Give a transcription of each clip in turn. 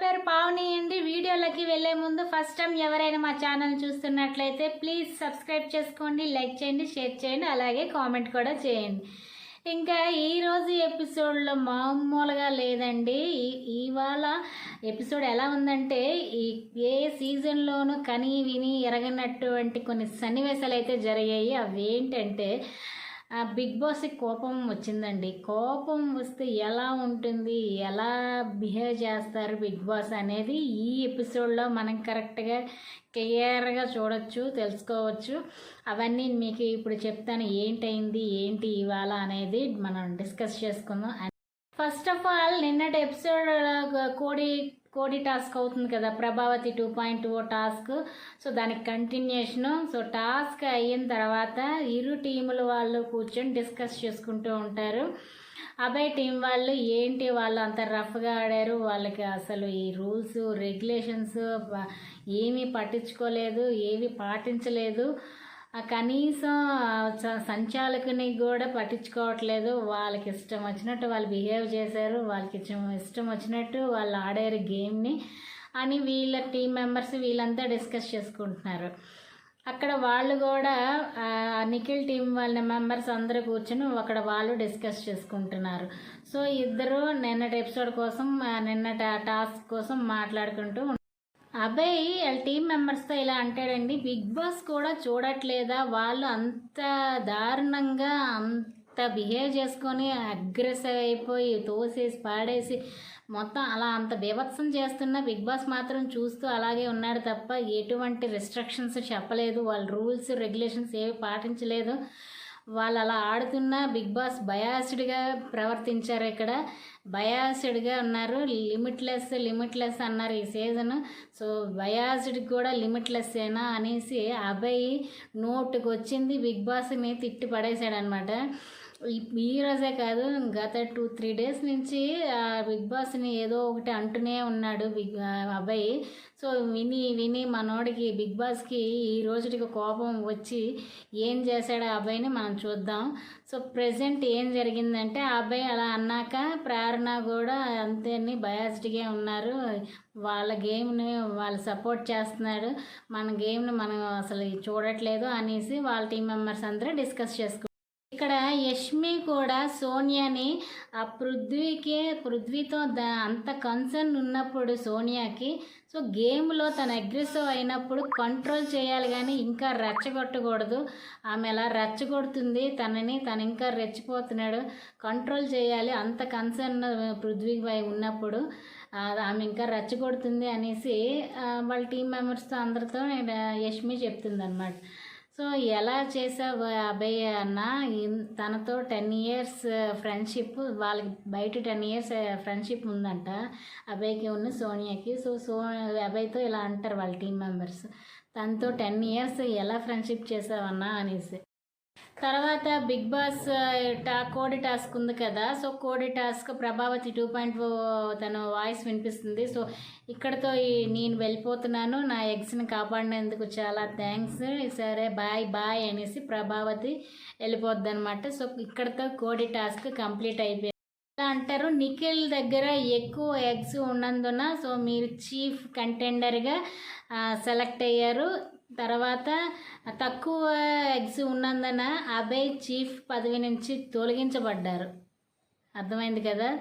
పేరు పావని అండి. వీడియోలకి వెళ్ళే ముందు ఫస్ట్ టైం ఎవరైనా మా ఛానల్ చూస్తున్నట్లయితే ప్లీజ్ సబ్స్క్రైబ్ చేసుకోండి లైక్ చేయండి షేర్ చేయండి అలాగే కామెంట్ కూడా చేయండి. ఇంకా ఈరోజు ఎపిసోడ్లో మామూలుగా లేదండి. ఇవాళ ఎపిసోడ్ ఎలా ఉందంటే ఈ ఏ సీజన్లోనూ కని విని ఎరగనటువంటి కొన్ని సన్నివేశాలు అయితే జరిగాయి. అవి ఏంటంటే బిగ్ బాస్కి కోపం వచ్చిందండి. కోపం వస్తే ఎలా ఉంటుంది ఎలా బిహేవ్ చేస్తారు బిగ్ బాస్ అనేది ఈ ఎపిసోడ్లో మనం కరెక్ట్గా క్లియర్గా చూడొచ్చు తెలుసుకోవచ్చు. అవన్నీ మీకు ఇప్పుడు చెప్తాను ఏంటైంది ఏంటి ఇవాళ అనేది మనం డిస్కస్ చేసుకుందాం. ఫస్ట్ ఆఫ్ ఆల్ నిన్నటి ఎపిసోడ్ కోడి కోడి టాస్క్ అవుతుంది కదా Prabhavathi two point O task. So దానికి కంటిన్యూషను సో టాస్క్ అయిన తర్వాత ఇరు టీముల వాళ్ళు కూర్చొని డిస్కస్ చేసుకుంటూ ఉంటారు. అబ్బాయి టీం వాళ్ళు ఏంటి వాళ్ళు అంత రఫ్గా ఆడారు వాళ్ళకి అసలు ఈ రూల్స్ రెగ్యులేషన్స్ ఏమీ పట్టించుకోలేదు ఏమీ పాటించలేదు. కనీసం ఆ సంచాలకుని కూడా పట్టించుకోవట్లేదు. వాళ్ళకి ఇష్టం వచ్చినట్టు వాళ్ళు బిహేవ్ చేశారు. వాళ్ళకి ఇష్టం ఇష్టం వచ్చినట్టు వాళ్ళు ఆడారు గేమ్ని అని వీళ్ళ టీం మెంబర్స్ వీళ్ళంతా డిస్కస్ చేసుకుంటున్నారు. అక్కడ వాళ్ళు కూడా నిఖిల్ టీం వాళ్ళ మెంబర్స్ అందరూ కూర్చొని అక్కడ వాళ్ళు డిస్కస్ చేసుకుంటున్నారు. సో ఇద్దరు నిన్నటి ఎపిసోడ్ కోసం నిన్నటి టాస్క్ కోసం మాట్లాడుకుంటూ అబ్బాయి వాళ్ళ టీం మెంబర్స్తో ఇలా అంటాడండి బిగ్ బాస్ కూడా చూడట్లేదా? వాళ్ళు అంత దారుణంగా అంత బిహేవ్ చేసుకొని అగ్రెసివ్ అయిపోయి తోసేసి పాడేసి మొత్తం అలా అంత బీభత్సం చేస్తున్న బిగ్ బాస్ మాత్రం చూస్తూ అలాగే ఉన్నాడు తప్ప ఎటువంటి రెస్ట్రిక్షన్స్ చెప్పలేదు. వాళ్ళ రూల్స్ రెగ్యులేషన్స్ ఏవి పాటించలేదు. వాళ్ళు అలా ఆడుతున్న బిగ్ బాస్ బయాసిడ్గా ప్రవర్తించారు ఇక్కడ. బయాసిడ్గా ఉన్నారు లిమిట్లెస్ లిమిట్లెస్ అన్నారు ఈ సీజన్. సో బయాసిడ్ కూడా లిమిట్లెస్సేనా అనేసి అభయ్ నోటుకు వచ్చింది బిగ్ బాస్ని తిట్టి పడేశాడు అనమాట ఈ రోజే కాదు గత టూ త్రీ డేస్ నుంచి ఆ బిగ్ బాస్ని ఏదో ఒకటి అంటూనే ఉన్నాడు బిగ్ అబ్బాయి. సో విని విని మనోడికి బిగ్ బాస్కి ఈ రోజుకి కోపం వచ్చి ఏం చేశాడు ఆ అబ్బాయిని మనం చూద్దాం. సో ప్రజెంట్ ఏం జరిగిందంటే ఆ అబ్బాయి అలా అన్నాక ప్రేరణ కూడా అంతేని బయాస్డ్గా ఉన్నారు. వాళ్ళ గేమ్ని వాళ్ళు సపోర్ట్ చేస్తున్నాడు. మన గేమ్ని మనం అసలు చూడట్లేదు అనేసి వాళ్ళ టీం మెంబర్స్ అందరూ డిస్కస్ చేసుకుంటారు ఇక్కడ యష్మి కూడా సోనియాని ఆ పృథ్వీకి పృథ్వీతో ద అంత కన్సర్న్ ఉన్నప్పుడు సోనియాకి. సో గేమ్లో తను అగ్రెసివ్ అయినప్పుడు కంట్రోల్ చేయాలి కానీ ఇంకా రెచ్చగొట్టకూడదు. ఆమె ఎలా రెచ్చగొడుతుంది తనని తను ఇంకా రెచ్చిపోతున్నాడు కంట్రోల్ చేయాలి అంత కన్సర్న్ పృథ్వీపై ఉన్నప్పుడు ఆమె ఇంకా రెచ్చగొడుతుంది అనేసి వాళ్ళ టీం మెంబర్స్తో అందరితో యష్మి చెప్తుంది అనమాట సో ఎలా చేసావు అభయ్ అన్న? తనతో టెన్ ఇయర్స్ ఫ్రెండ్షిప్ వాళ్ళకి బయట టెన్ ఇయర్స్ ఫ్రెండ్షిప్ ఉందంట అభయ్కి ఉన్న సోనియాకి. సో సో అభయ్తో ఇలా అంటారు వాళ్ళ టీం మెంబర్స్. తనతో టెన్ ఇయర్స్ ఎలా ఫ్రెండ్షిప్ చేసావన్నా అనేసి. తర్వాత బిగ్ బాస్ టా కోడి టాస్క్ ఉంది కదా. సో కోడి టాస్క్ ప్రభావతి టూ పాయింట్ తన వాయిస్ వినిపిస్తుంది. సో ఇక్కడతో నేను వెళ్ళిపోతున్నాను. నా ఎగ్స్ని కాపాడినందుకు చాలా థ్యాంక్స్. సరే బాయ్ బాయ్ అనేసి ప్రభావతి వెళ్ళిపోద్ది అనమాట సో ఇక్కడతో కోడి టాస్క్ కంప్లీట్ అయిపోయింది. అంటారు? నిఖిల్ దగ్గర ఎక్కువ ఎగ్స్ ఉన్నందున సో మీరు చీఫ్ కంటెండర్గా సెలెక్ట్ అయ్యారు. తర్వాత తక్కువ ఎగ్స్ ఉన్నందున అభయ్ చీఫ్ పదవి నుంచి తొలగించబడ్డారు. అర్థమైంది కదా?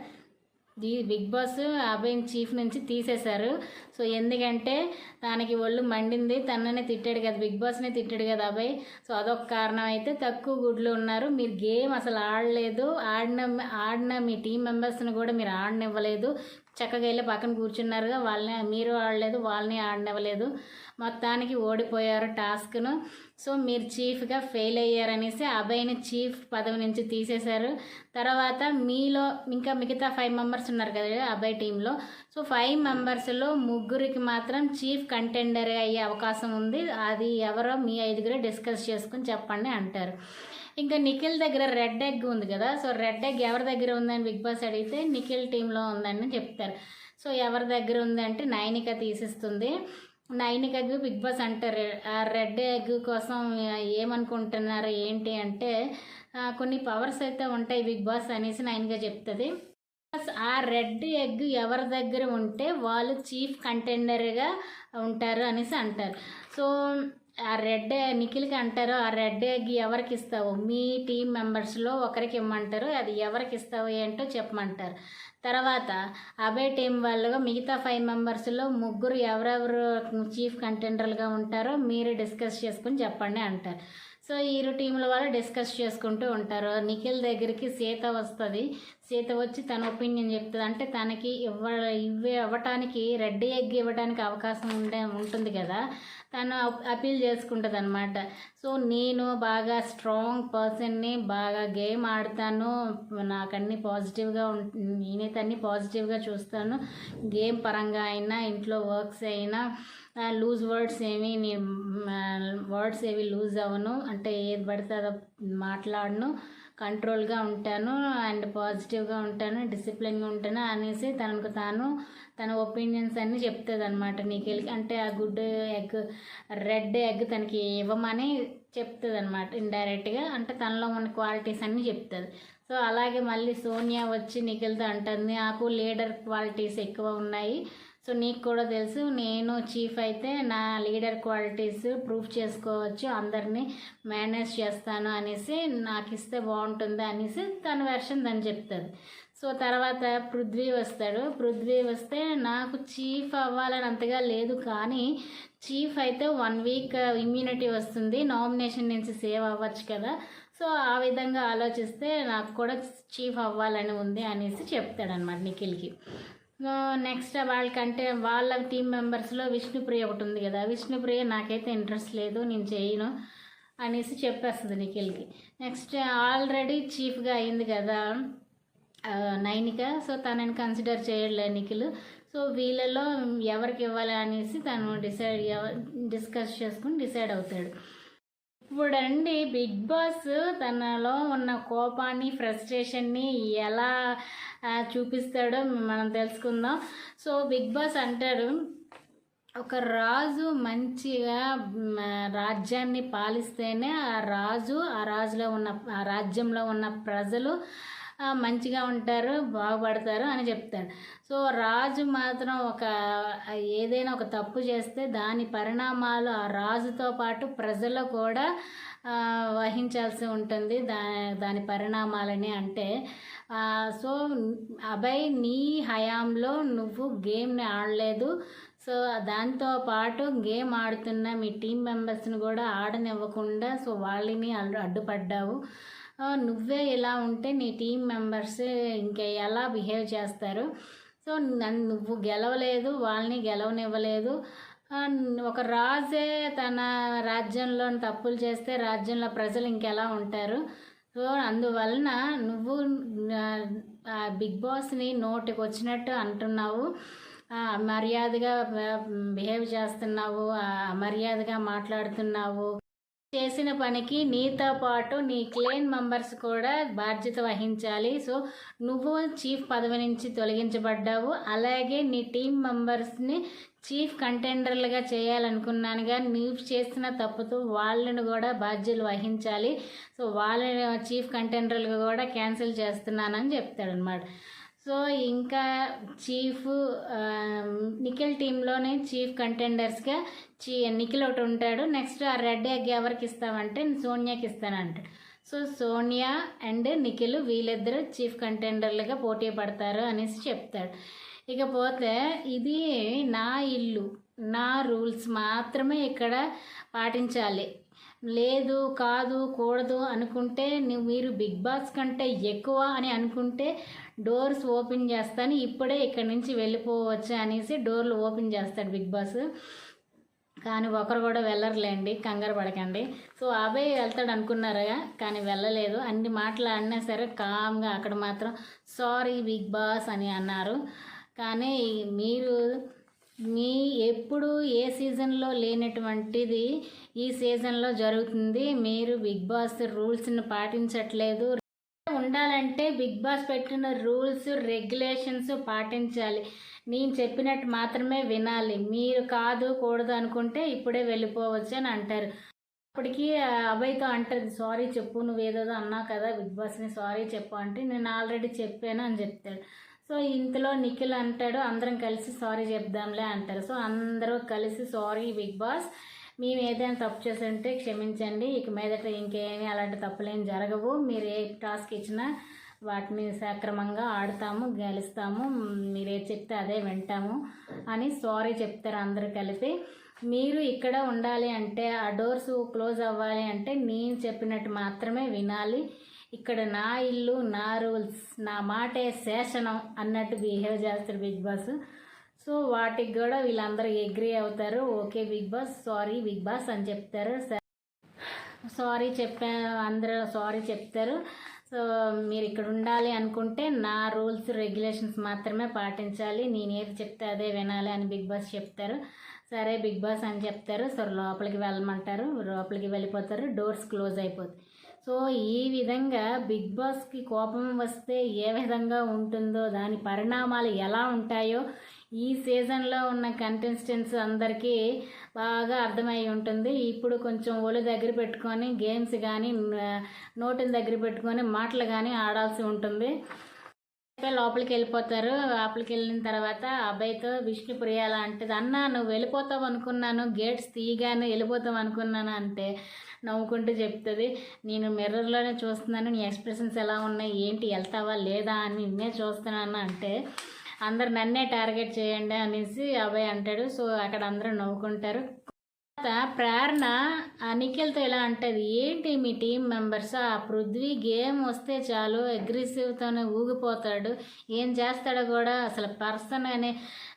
ఈ బిగ్ బాస్ అభయం చీఫ్ నుంచి తీసేశారు. సో ఎందుకంటే తనకి ఒళ్ళు మండింది తననే తిట్టాడు కదా బిగ్ బాస్నే తిట్టాడు కదా అభయ్. సో అదొక కారణం అయితే తక్కువ గుడ్లు ఉన్నారు. మీరు గేమ్ అసలు ఆడలేదు ఆడిన ఆడిన మీ టీం మెంబర్స్ని కూడా మీరు ఆడనివ్వలేదు. చక్కగా వెళ్ళి పక్కన కూర్చున్నారుగా వాళ్ళని మీరు ఆడలేదు వాళ్ళని ఆడనివ్వలేదు. మొత్తానికి ఓడిపోయారు టాస్క్ను. సో మీరు చీఫ్గా ఫెయిల్ అయ్యారనేసి అభయ్ని చీఫ్ పదవి నుంచి తీసేశారు. తర్వాత మీలో ఇంకా మిగతా ఫైవ్ మెంబర్స్ ఉన్నారు కదా అభయ్ టీంలో. సో ఫైవ్ మెంబర్స్లో ముగ్గురికి మాత్రం చీఫ్ కంటెండర్ అయ్యే అవకాశం ఉంది. అది ఎవరో మీ ఐదుగురే డిస్కస్ చేసుకుని చెప్పండి అంటారు. ఇంకా నిఖిల్ దగ్గర రెడ్ ఎగ్ ఉంది కదా సో రెడ్ ఎగ్ ఎవరి దగ్గర ఉందని బిగ్ బాస్ అడిగితే నిఖిల్ టీంలో ఉందని చెప్తారు. సో ఎవరి దగ్గర ఉందంటే నైనిక తీసిస్తుంది. నైనికకు బిగ్ బాస్ అంటారు ఆ రెడ్ ఎగ్ కోసం ఏమనుకుంటున్నారు ఏంటి అంటే కొన్ని పవర్స్ అయితే ఉంటాయి బిగ్ బాస్ అనేసి నైన్గా చెప్తుంది. ఆ రెడ్ ఎగ్ ఎవరి దగ్గర ఉంటే వాళ్ళు చీఫ్ కంటెండర్గా ఉంటారు అనేసి అంటారు. సో ఆ రెడ్ నిఖిల్కి అంటారు ఆ రెడ్ ఎగ్ ఎవరికి ఇస్తావు? మీ టీం మెంబర్స్లో ఒకరికి ఇమ్మంటారు అది ఎవరికి ఇస్తావు ఏంటో చెప్పమంటారు. తర్వాత అభయ్ టీం వాళ్ళుగా మిగతా ఫైవ్ మెంబర్స్లో ముగ్గురు ఎవరెవరు చీఫ్ కంటెండర్లుగా ఉంటారో మీరు డిస్కస్ చేసుకుని చెప్పండి అంటారు. సో ఇరు టీంల వాళ్ళు డిస్కస్ చేసుకుంటూ ఉంటారు. నిఖిల్ దగ్గరికి సీత వస్తుంది. సీత వచ్చి తన ఒపీనియన్ చెప్తుంది. అంటే తనకి ఇవ్వ ఇవ్వ ఇవ్వటానికి రెడ్ ఎగ్ ఇవ్వడానికి అవకాశం ఉండే ఉంటుంది కదా. తను అపీల్ చేసుకుంటుంది అనమాట సో నేను బాగా స్ట్రాంగ్ పర్సన్ని బాగా గేమ్ ఆడతాను. నాకు అన్ని పాజిటివ్గా నేనైతే అన్ని పాజిటివ్గా చూస్తాను. గేమ్ పరంగా అయినా ఇంట్లో వర్క్స్ అయినా లూజ్ వర్డ్స్ ఏమి వర్డ్స్ ఏవి లూజ్ అవ్వను. అంటే ఏది పడితే అది మాట్లాడను. కంట్రోల్గా ఉంటాను అండ్ పాజిటివ్గా ఉంటాను డిసిప్లిన్గా ఉంటాను అనేసి తనకు తాను తన ఒపీనియన్స్ అన్నీ చెప్తుంది అనమాట నీకు అంటే ఆ గుడ్ ఎగ్ రెడ్ ఎగ్ తనకి ఇవ్వమని చెప్తుంది అనమాట ఇండైరెక్ట్గా. అంటే తనలో ఉన్న క్వాలిటీస్ అన్నీ చెప్తుంది. సో అలాగే మళ్ళీ సోనియా వచ్చి నిఖిల్తో అంటుంది నాకు లీడర్ క్వాలిటీస్ ఎక్కువ ఉన్నాయి. సో నీకు కూడా తెలుసు నేను చీఫ్ అయితే నా లీడర్ క్వాలిటీస్ ప్రూఫ్ చేసుకోవచ్చు అందరినీ మేనేజ్ చేస్తాను అనేసి నాకు ఇస్తే బాగుంటుంది అనేసి తన వెర్షన్ తను చెప్తుంది. సో తర్వాత పృథ్వీ వస్తాడు. పృథ్వీ వస్తే నాకు చీఫ్ అవ్వాలని అంతగా లేదు కానీ చీఫ్ అయితే వన్ వీక్ ఇమ్యూనిటీ వస్తుంది. నామినేషన్ నుంచి సేవ్ అవ్వచ్చు కదా. సో ఆ విధంగా ఆలోచిస్తే నాకు కూడా చీఫ్ అవ్వాలని ఉంది అనేసి చెప్తాడనమాట నిఖిల్కి. నెక్స్ట్ వాళ్ళకంటే వాళ్ళ టీం మెంబర్స్లో విష్ణుప్రియ ఒకటి ఉంది కదా. విష్ణుప్రియ నాకైతే ఇంట్రెస్ట్ లేదు నేను చేయను అనేసి చెప్పేస్తుంది నిఖిల్కి. నెక్స్ట్ ఆల్రెడీ చీఫ్గా అయింది కదా నైనిక. సో తనని కన్సిడర్ చేయలే నిఖిల్. సో వీళ్ళలో ఎవరికి ఇవ్వాలి అనేసి తను డిసైడ్ డిస్కస్ చేసుకుని డిసైడ్ అవుతాడు. ఇప్పుడండి బిగ్ బాస్ తనలో ఉన్న కోపాన్ని ఫ్రస్ట్రేషన్ని ఎలా చూపిస్తాడో మనం తెలుసుకుందాం. సో బిగ్ బాస్ అంటారు ఒక రాజు మంచిగా రాజ్యాన్ని పాలిస్తేనే ఆ రాజు ఆ రాజులో ఉన్న ఆ రాజ్యంలో ఉన్న ప్రజలు మంచిగా ఉంటారు బాగుపడతారు అని చెప్తాడు సో రాజు మాత్రం ఒక ఏదైనా ఒక తప్పు చేస్తే దాని పరిణామాలు ఆ రాజుతో పాటు ప్రజలు కూడా వహించాల్సి ఉంటుంది దా దాని పరిణామాలని అంటే. సో అభయ్ నీ హయాంలో నువ్వు గేమ్ని ఆడలేదు. సో దాంతో పాటు గేమ్ ఆడుతున్న మీ టీం మెంబర్స్ని కూడా ఆడనివ్వకుండా సో వాళ్ళని అడ్డుపడ్డావు. నువ్వే ఇలా ఉంటే నీ టీం మెంబర్స్ ఇంకా ఎలా బిహేవ్ చేస్తారు? సో నన్ను నువ్వు గెలవలేదు వాళ్ళని గెలవనివ్వలేదు. ఒక రాజే తన రాజ్యంలో తప్పులు చేస్తే రాజ్యంలో ప్రజలు ఇంకెలా ఉంటారు? సో అందువలన నువ్వు బిగ్ బాస్ని నోటికి వచ్చినట్టు అంటున్నావు మర్యాదగా బిహేవ్ చేస్తున్నావు మర్యాదగా మాట్లాడుతున్నావు. చేసిన పనికి నీతో పాటు నీ క్లేన్ మెంబర్స్ కూడా బాధ్యత వహించాలి. సో నువ్వు చీఫ్ పదవి నుంచి తొలగించబడ్డావు. అలాగే నీ టీం మెంబర్స్ని చీఫ్ కంటెండర్లుగా చేయాలనుకున్నాను. కానీ నువ్వు చేసిన తప్పుతో వాళ్ళని కూడా బాధ్యతలు వహించాలి. సో వాళ్ళని చీఫ్ కంటెండర్లుగా కూడా క్యాన్సిల్ చేస్తున్నానని చెప్తాడనమాట సో ఇంకా చీఫ్ నిఖిల్ టీంలోనే చీఫ్ కంటెండర్స్గా చీ నిఖిల్ ఒకటి ఉంటాడు. నెక్స్ట్ ఆ రెడ్ ఎగ్ ఎవరికి ఇస్తామంటే సోనియాకి ఇస్తానంట. సో సోనియా అండ్ నిఖిల్ వీళ్ళిద్దరు చీఫ్ కంటెండర్లుగా పోటీ పడతారు అనేసి చెప్తాడు. ఇకపోతే ఇది నా ఇల్లు. నా రూల్స్ మాత్రమే ఇక్కడ పాటించాలి. లేదు కాదు కూడదు అనుకుంటే నువ్వు మీరు బిగ్ బాస్ కంటే ఎక్కువ అని అనుకుంటే డోర్స్ ఓపెన్ చేస్తాను. ఇప్పుడే ఇక్కడి నుంచి వెళ్ళిపోవచ్చు అనేసి డోర్లు ఓపెన్ చేస్తాడు బిగ్ బాస్. కానీ ఒకరు కూడా వెళ్ళరులేండి కంగారు పడకండి. సో అబ్బాయి వెళ్తాడు అనుకున్నారుగా కానీ వెళ్ళలేదు. అన్ని మాటలు అన్నా సరే కామ్గా అక్కడ మాత్రం సారీ బిగ్ బాస్ అని అన్నారు. కానీ మీరు మీ ఎప్పుడు ఏ సీజన్లో లేనటువంటిది ఈ సీజన్లో జరుగుతుంది. మీరు బిగ్ బాస్ రూల్స్ని పాటించట్లేదు. ఉండాలంటే బిగ్ బాస్ పెట్టిన రూల్స్ రెగ్యులేషన్స్ పాటించాలి. నేను చెప్పినట్టు మాత్రమే వినాలి. మీరు కాదు కూడదు అనుకుంటే ఇప్పుడే వెళ్ళిపోవచ్చు అని అంటారు. అప్పటికి అబ్బాయితో అంటారు సారీ చెప్పు నువ్వు ఏదో అన్నావు కదా బిగ్ బాస్ని సారీ చెప్పు అంటే నేను ఆల్రెడీ చెప్పాను అని చెప్తాడు. సో ఇంతలో నిఖిల్ అంటాడు అందరం కలిసి సారీ చెప్దాంలే అంటారు. సో అందరూ కలిసి సారీ బిగ్ బాస్. మేము ఏదైనా తప్పు చేసి ఉంటే క్షమించండి ఇక మీదట ఇంకేమీ అలాంటి తప్పులేం జరగవు. మీరు ఏ టాస్క్ ఇచ్చినా వాటిని సక్రమంగా ఆడతాము గెలుస్తాము మీరు ఏది చెప్తే అదే వింటాము అని సారీ చెప్తారు అందరూ కలిపి. మీరు ఇక్కడ ఉండాలి అంటే ఆ డోర్స్ క్లోజ్ అవ్వాలి అంటే నేను చెప్పినట్టు మాత్రమే వినాలి. ఇక్కడ నా ఇల్లు నా రూల్స్ నా మాటే శేషనం అన్నట్టు బిహేవ్ చేస్తాడు బిగ్ బాస్. సో వాటికి కూడా వీళ్ళందరూ అగ్రి అవుతారు. Okay big boss sorry big boss అని చెప్తారు. సారీ చెప్పా అందరూ సారీ చెప్తారు. సో మీరు ఇక్కడ ఉండాలి అనుకుంటే నా రూల్స్ రెగ్యులేషన్స్ మాత్రమే పాటించాలి. నేను ఏది చెప్తే అదే వినాలి అని బిగ్ బాస్ చెప్తారు. సరే బిగ్ బాస్ అని చెప్తారు. సో లోపలికి వెళ్ళమంటారు. లోపలికి వెళ్ళిపోతారు. డోర్స్ క్లోజ్ అయిపోతాయి. సో ఈ విధంగా బిగ్ బాస్కి కోపం వస్తే ఏ విధంగా ఉంటుందో దాని పరిణామాలు ఎలా ఉంటాయో ఈ సీజన్లో ఉన్న కంటెస్టెంట్స్ అందరికీ బాగా అర్థమై ఉంటుంది. ఇప్పుడు కొంచెం ఒళ్ళు దగ్గర పెట్టుకొని గేమ్స్ కానీ నోటిని దగ్గర పెట్టుకొని మాటలు కానీ ఆడాల్సి ఉంటుంది. లోపలికి వెళ్ళిపోతారు. లోపలికి వెళ్ళిన తర్వాత అబ్బాయితో విష్ణుప్రియ లాంటిది అన్న నువ్వు వెళ్ళిపోతావు అనుకున్నాను గేట్స్ తీయగానే వెళ్ళిపోతావు అనుకున్నాను అంటే నవ్వుకుంటూ చెప్తుంది నేను మిర్రర్లోనే చూస్తున్నాను నీ ఎక్స్ప్రెషన్స్ ఎలా ఉన్నాయి ఏంటి వెళ్తావా లేదా అని నిన్నే చూస్తున్నాను అంటే అందరు నన్నే టార్గెట్ చేయండి అనేసి అబ్బాయి అంటాడు. సో అక్కడ అందరూ నవ్వుకుంటారు. తర్వాత ప్రేరణ అనిఖిల్తో నిఖిల్తో ఇలా అంటది ఏంటి మీ టీం మెంబర్స్? ఆ పృథ్వీ గేమ్ వస్తే చాలు అగ్రెసివ్తోనే ఊగిపోతాడు. ఏం చేస్తాడో కూడా అసలు పర్సన్ అనే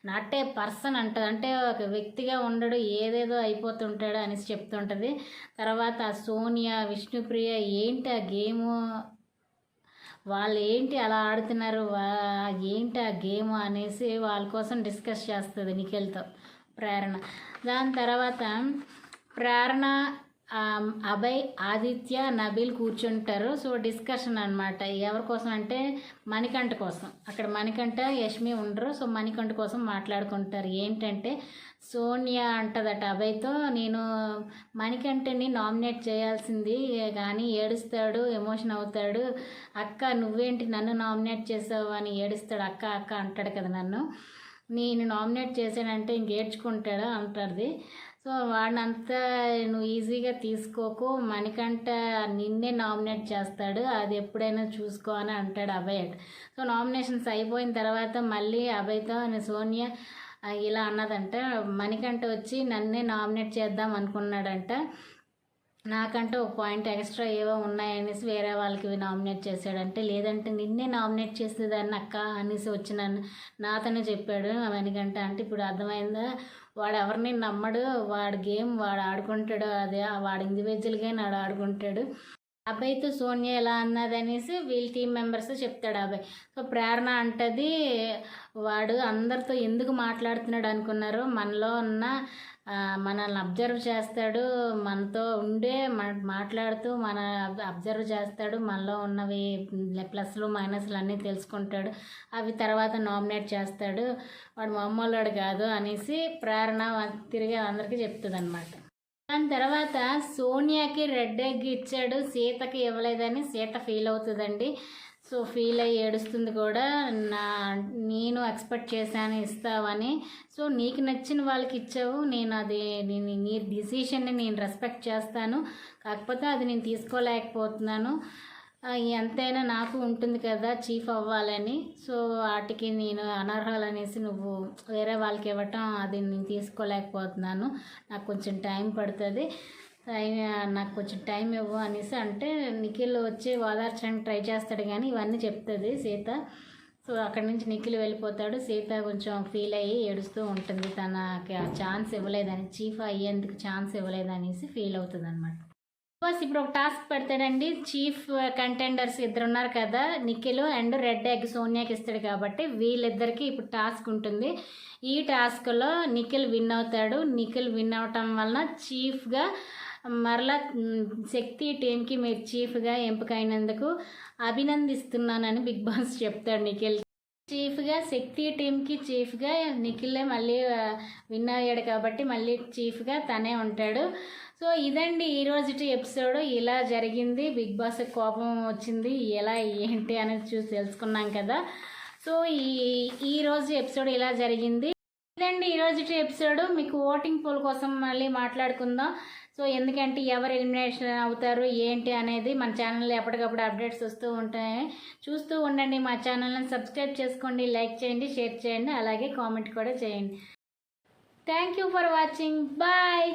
నాటే పర్సన్ అంటుంది. అంటే ఒక వ్యక్తిగా ఉండడు ఏదేదో అయిపోతుంటాడు అనేసి చెప్తుంటుంది. తర్వాత ఆ సోనియా విష్ణుప్రియ ఏంటి ఆ గేము? వాళ్ళు ఏంటి అలా ఆడుతున్నారు? ఏంటి ఆ గేమ్ అనేసి వాళ్ళ కోసం డిస్కస్ చేస్తుంది నిఖిల్తో ప్రేరణ. దాని తర్వాత ప్రేరణ అభయ్ ఆదిత్య నబీల్ కూర్చుంటారు. సో డిస్కషన్ అనమాట ఎవరి కోసం అంటే మణికంఠ కోసం. అక్కడ మణికంఠ యష్మి ఉండరు. సో మణికంఠ కోసం మాట్లాడుకుంటారు. ఏంటంటే సోనియా అంటదట అభయ్తో నేను మణికంఠని నామినేట్ చేయాల్సింది. కానీ ఏడుస్తాడు ఎమోషన్ అవుతాడు. అక్క నువ్వేంటి నన్ను నామినేట్ చేసావు? అని ఏడుస్తాడు. అక్క అక్క అంటాడు కదా నన్ను. నేను నామినేట్ చేశానంటే ఇంకేడ్చుకుంటాడు? అంటారుది సో వాడినంతా నువ్వు ఈజీగా తీసుకోకు. మణికంఠ నిన్నే నామినేట్ చేస్తాడు. అది ఎప్పుడైనా చూసుకో అని అంటాడు అభయ్. సో నామినేషన్స్ అయిపోయిన తర్వాత మళ్ళీ అభయ్తో సోనియా ఇలా అన్నదంట. మణికంఠ వచ్చి నన్నే నామినేట్ చేద్దాం అనుకున్నాడంట. నాకంటే ఒక పాయింట్ ఎక్స్ట్రా ఏవో ఉన్నాయనేసి వేరే వాళ్ళకి నామినేట్ చేశాడంటే లేదంటే నిన్నే నామినేట్ చేసేదాన్ని అక్క అనేసి వచ్చి నన్ను నాతోనే చెప్పాడు మణికంట అంటే ఇప్పుడు అర్థమైందా? వాడు ఎవరిని నమ్మడు వాడు గేమ్ వాడు ఆడుకుంటాడు అదే వాడు ఇండివిజువల్గా నాడు ఆడుకుంటాడు. అబ్బాయితో సోనియా ఎలా అన్నది అనేసి వీళ్ళ టీం మెంబర్స్ చెప్తాడు అబ్బాయి. సో ప్రేరణ అంటది వాడు అందరితో ఎందుకు మాట్లాడుతున్నాడు అనుకున్నారు మనలో ఉన్న మనల్ని అబ్జర్వ్ చేస్తాడు మనతో ఉండే మాట్లాడుతూ మన అబ్జర్వ్ చేస్తాడు మనలో ఉన్నవి ప్లస్లు మైనస్లు అన్నీ తెలుసుకుంటాడు అవి తర్వాత నామినేట్ చేస్తాడు. వాడు మామూలుడు కాదు అనేసి ప్రేరణ తిరిగి అందరికీ చెప్తుంది అనమాట దాని తర్వాత సోనియాకి రెడ్ ఎగ్ ఇచ్చాడు సీతకి ఇవ్వలేదని సీత ఫీల్ అవుతుందండి. సో ఫీల్ అయ్యి ఏడుస్తుంది కూడా. నా నేను ఎక్స్పెక్ట్ చేశాను ఇస్తావని. సో నీకు నచ్చిన వాళ్ళకి ఇచ్చావు. నేను అది నేను నీ డిసిషన్ని నేను రెస్పెక్ట్ చేస్తాను. కాకపోతే అది నేను తీసుకోలేకపోతున్నాను. ఎంతైనా నాకు ఉంటుంది కదా చీఫ్ అవ్వాలని. సో వాటికి నేను అనర్హాలనేసి నువ్వు వేరే వాళ్ళకి ఇవ్వటం అది నేను తీసుకోలేకపోతున్నాను. నాకు కొంచెం టైం పడుతుంది. నాకు కొంచెం టైం ఇవ్వు అనేసి అంటే నిఖిల్ వచ్చి ఓదార్చడానికి ట్రై చేస్తాడు కానీ ఇవన్నీ చెప్తుంది సీత. సో అక్కడి నుంచి నిఖిల్ వెళ్ళిపోతాడు. సీత కొంచెం ఫీల్ అయ్యి ఏడుస్తూ ఉంటుంది. తనకి ఛాన్స్ ఇవ్వలేదని చీఫ్ అయ్యేందుకు ఛాన్స్ ఇవ్వలేదనేసి ఫీల్ అవుతుంది అనమాట బాస్ ఇప్పుడు ఒక టాస్క్ పెడతాడండి. చీఫ్ కంటెండర్స్ ఇద్దరు ఉన్నారు కదా నిఖిల్ అండ్ రెడ్ ఎగ్ సోనియాకి ఇస్తాడు కాబట్టి వీళ్ళిద్దరికి ఇప్పుడు టాస్క్ ఉంటుంది. ఈ టాస్క్లో నిఖిల్ విన్ అవుతాడు. నిఖిల్ విన్ అవటం వలన చీఫ్గా మరలా శక్తి టీంకి మీరు చీఫ్గా ఎంపికైనందుకు అభినందిస్తున్నానని బిగ్ బాస్ చెప్తాడు నిఖిల్. చీఫ్గా శక్తి టీంకి చీఫ్గా నిఖిలే మళ్ళీ విన్ అయ్యాడు కాబట్టి మళ్ళీ చీఫ్గా తనే ఉంటాడు. సో ఇదండి ఈరోజు ఎపిసోడ్. ఇలా జరిగింది. బిగ్ బాస్ కోపం వచ్చింది. ఎలా ఏంటి అనేది చూసి తెలుసుకున్నాం కదా. సో ఈ ఈ రోజు ఎపిసోడ్ ఇలా జరిగింది. ఇదండి ఈరోజు ఎపిసోడ్. మీకు ఓటింగ్ పోల్ కోసం మళ్ళీ మాట్లాడుకుందాం. సో ఎందుకంటే ఎవరు ఎలిమినేషన్ అవుతారు ఏంటి అనేది మన ఛానల్లో ఎప్పటికప్పుడు అప్డేట్స్ వస్తూ ఉంటాయి. చూస్తూ ఉండండి మా ఛానల్ని సబ్స్క్రైబ్ చేసుకోండి లైక్ చేయండి షేర్ చేయండి అలాగే కామెంట్ కూడా చేయండి. Thank you for watching bye